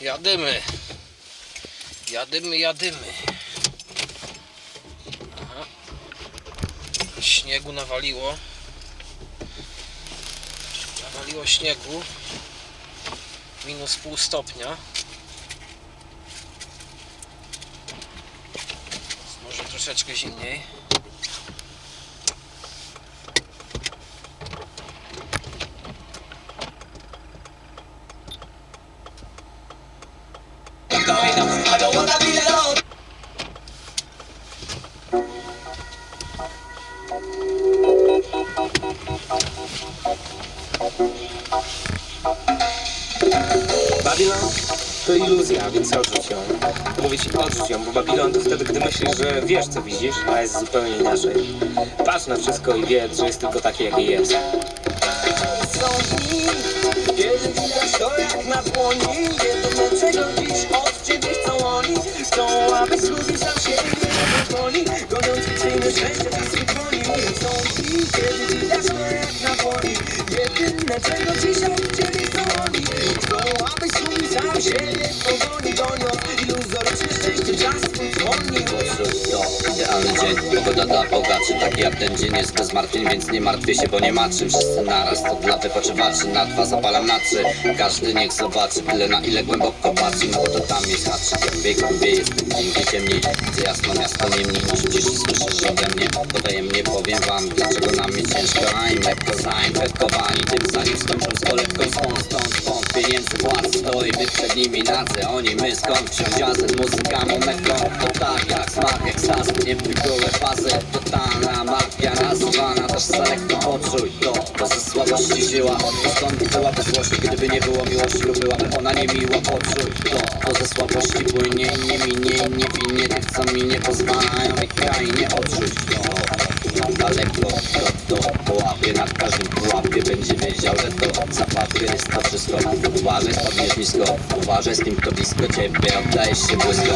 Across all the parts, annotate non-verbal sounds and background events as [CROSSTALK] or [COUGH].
Jadymy. Jadymy, jadymy. Aha. Śniegu nawaliło. Nawaliło śniegu. Minus pół stopnia. Może troszeczkę zimniej. Babilon to iluzja, więc odrzuć ją. Mówię ci, odrzuć ją, bo Babilon to wtedy, gdy myślisz, że wiesz, co widzisz, a jest zupełnie inaczej. Patrz na wszystko i wiedz, że jest tylko takie, jakie jest. Są dni, kiedy widać to jak na dłoni czego dziś od ciebie chcą oni Chcą, siebie siebie powoli Goniąc iluzoryczne szczęście czas wypłoni To idealny dzień, pogoda dla bogaczy Taki jak ten dzień jest bez martwień, więc nie martwię się, bo nie ma czym. Wszyscy naraz, to dla wypoczywaczy Na dwa zapalam na trzy. Każdy niech zobaczy, tyle na ile głęboko patrzy No bo to tam jest haczy, głębiej, głębiej jest dzięki ciemniej. Widzę jasno miasto niemniej, gdzieś i słyszysz ode mnie Potajemnie powiem wam, dlaczego nam jest ciężko. Im lekko zainfekowani tym zanim skończą z kolebką Stąd, stąd, stąd, pieniędzy, władzy Stoimy przed nimi nadzy, oni my skąd wziąć jazę Muzyka, metro, to tak jak smak, ekstaz Niepłykowe fazy, totalna mafia Nazywana też selektem, poczuj to Bo ze słabości żyła, skąd byłaby złość Gdyby nie było miłości lub byłaby ona niemiła? Poczuj to, bo ze słabości płynie i nie minie I nie winie tych, co mi nie pozwalają. Ich krainie Że to zapadły jest to wszystko. Uważaj, spadniesz nisko. Uważaj z kim to blisko ciebie. Oddajesz się błysko.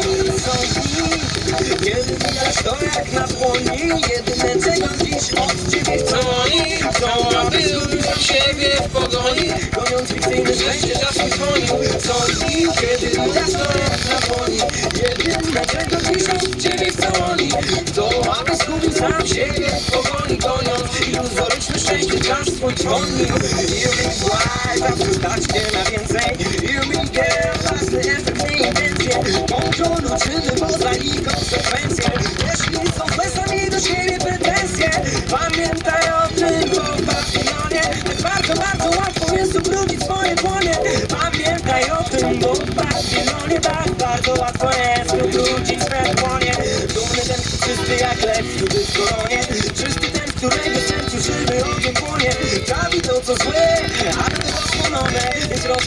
Kiedy widać to jak na dłoni Jedyne czego dziś od ciebie chcą oni Chcą, aby lubić siebie w pogoni. Goniąc fikcyjne szczęście czasem dzwoni Są dni, kiedy widać to jak na dłoni Jedyne czego dziś od ciebie chcą oni Chcą, aby zgubić sam siebie w pogoni czas swój dzwoni You be wise, zawsze stać na więcej You be girl, ważny efekt, nie intencje Mądrzo luczymy poza i konsekwencje Jeśli są złe sami do siebie pretensje Pamiętaj o tym, bo w Babilonie Tak bardzo, bardzo łatwo jest ubrudzić swoje dłonie Pamiętaj o tym, bo w Babilonie Tak bardzo łatwo jest ubrudzić swe dłonie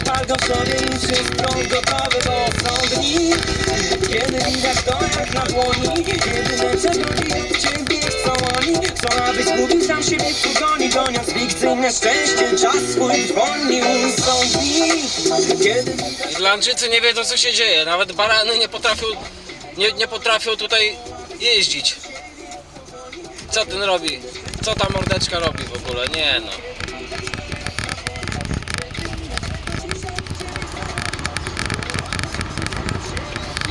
Rozpal go sobie i wszystko gotowe Bo są dni, kiedy widać to jak na dłoni Jedyne czego ciebie chcą oni Chcą aby zgubić sam siebie w pogoni Goniąc fikcyjne szczęście, czas swój dzwonił Są dni, kiedy Irlandczycy nie wiedzą co się dzieje. Nawet barany nie potrafią, nie, nie potrafią tutaj jeździć. Co ten robi? Co ta mordeczka robi w ogóle? Nie no.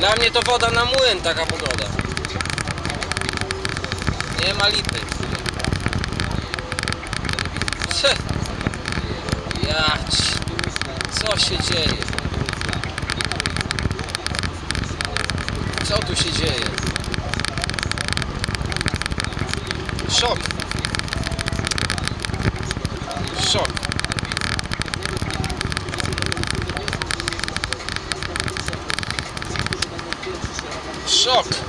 Dla mnie to woda na młyn taka pogoda. Nie ma lipy. [LAUGHS] Jać. Co się dzieje? Co tu się dzieje? Szok. Szok. Szok.